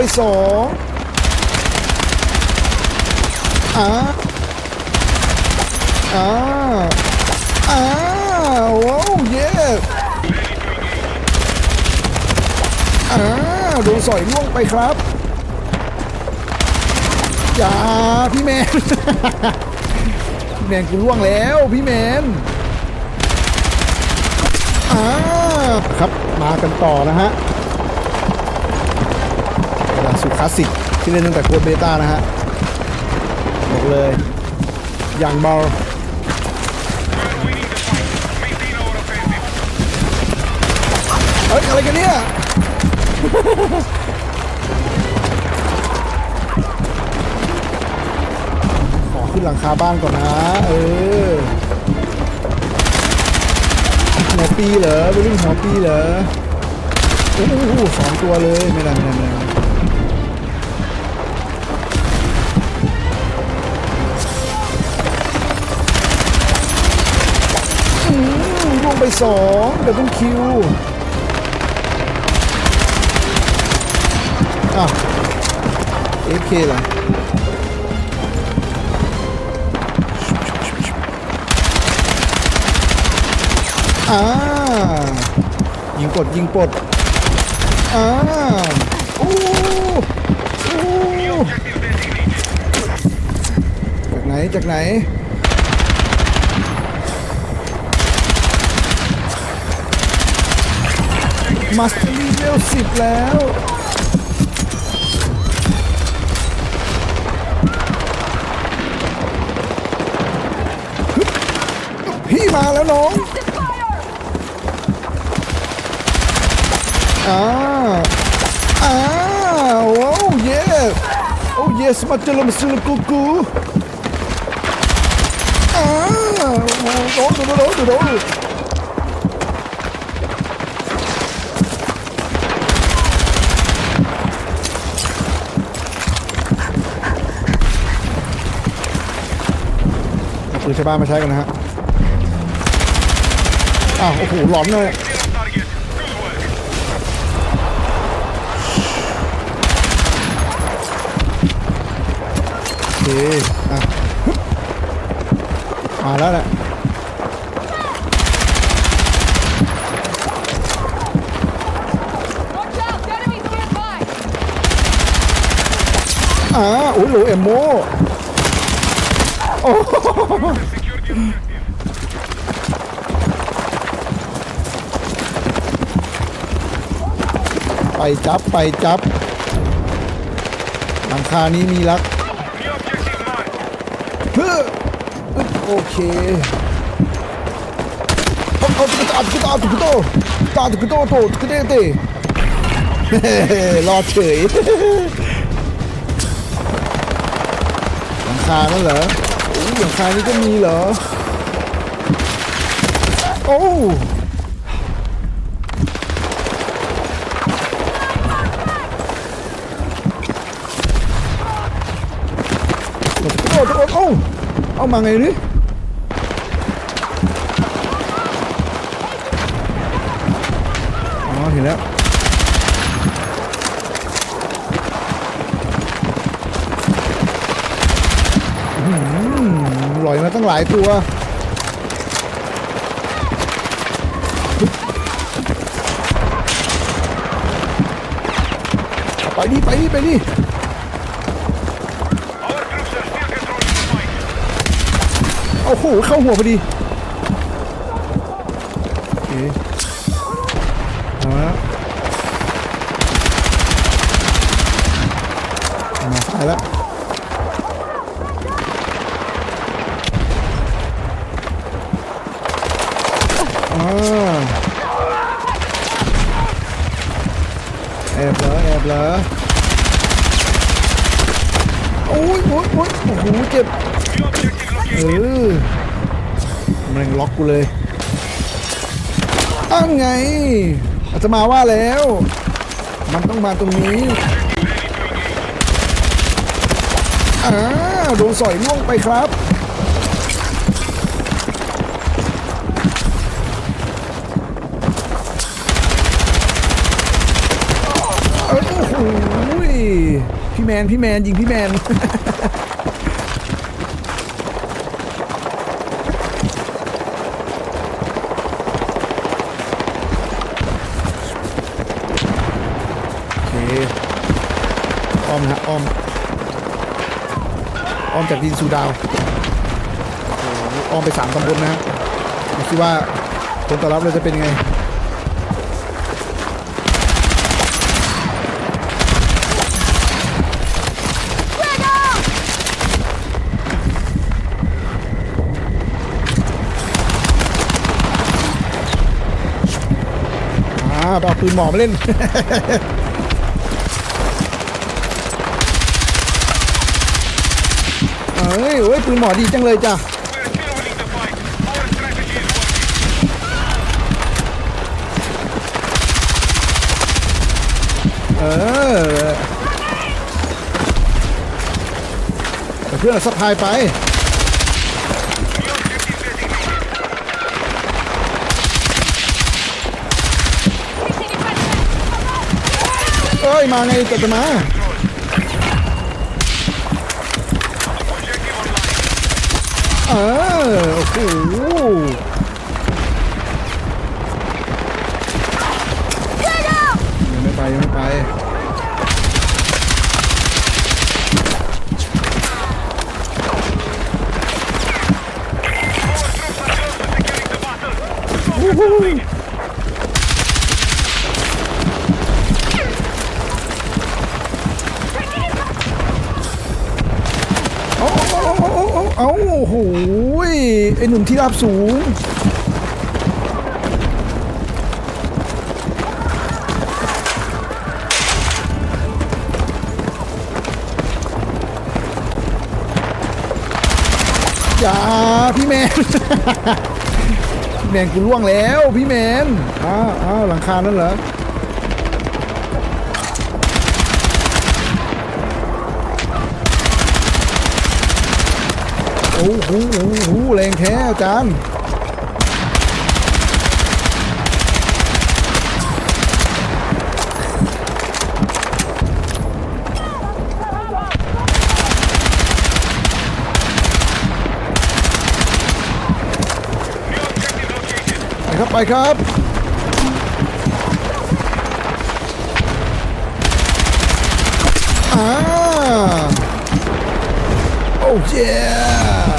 ไปสองอ่าอ่าอ่าว้าวเย้อ่าโดนสอยล่วงไปครับอย่าพี่แมน พี่แมนกูล่วงแล้วพี่แมนอ่าครับมากันต่อนะฮะ สุดคลาสสิกที่เล่นตั้งแต่โคดเบต้านะฮะบอกเลย อย่างเบาเฮ้ยอะไรกันเนี่ยขอขึ้นหลังคาบ้านก่อนนะ เออหัวปีเหรอไปเล่นหัวปีเหรอโอ้โหสองตัวเลย ไม่ได้ไม่ได้ไม่ได้ ไปสองเดี๋ยวเป็นคิวอ้าวเอฟเคล่ะอ่ายิงปดยิงปดอ่าโอ้โอ้จากไหนจากไหน มาสเตอรี่เลเวลสิบแล้ว พี่มาแล้วน้องอ่าอ่าว้าวเย้โอ้เยสมาเจลมสุลกูกูอ่าโดนโดนโดนโดน ปืนชาวบ้านมาใช้กันนะฮะอ้าวโอ้โหหลอนเลยโอเคอะมาแล้วแหละอ่าโอ้ยโหลเอมโม โอ้ไปจับไปจับหลังคานี้มีลักเฮ้อโอเคเอาเอาตุ๊กตาตุ๊กตาตุ๊กตาตุ๊กตาตุ๊กตาโตตุ๊กตาเตเฮ้รอดเฉยหลังคานั่นเหรอ หลังคานี่ก็มีเหรอ โอ้โอ้โหโอ้โหโอ้เอามาไงนี่อ๋อเห็นแล้ว ลอยมาตั้งหลายตัวไปดิไปดิไปดิโอ้โหเข้าหัวพอดีโอเคเอาละมาซ้ายแล้ว อ่า แอบเหรอแอบเหรอโอ้ยโอ้ยโอ้ยโอ้โหเจ็บเออมันล็อกกูเลยอ้างไงอาจจะมาว่าแล้ว มันต้องมาตรงนี้อ่าโดนสอยล่วงไปครับ เอ้ยโอ้โหพี่แมนพี่แมนยิงพี่แมนโอเคอ้อมนะฮะอ้อมอ้อมจากดินสู่ดาวโอ้อ้อมไปสามตำบลนะฮะดูสิว่าผลตอบรับเราจะเป็นยังไงาไปเอาปืนหมอมาเล่น เอ้ยโอ้ยปืนหมอดีจังเลยจ้ะเออเพื่อนสะพายไป เอ้ยมาไงจะจะมา เออโอ้โหยังไม่ไปยังไม่ไปวู้ฮู้เอาเอาเอาโอ้โหไอหนุ่มที่ราบสูง อย่าพี่แมน พี่แมนกูล่วงแล้ว พี่แมนอ้าวอ้าวหลังคานั่นเหรอ โอ้โหโอ้โหแรงแท้อาจารย์ไปครับไปครับ อ่า โอ้เย้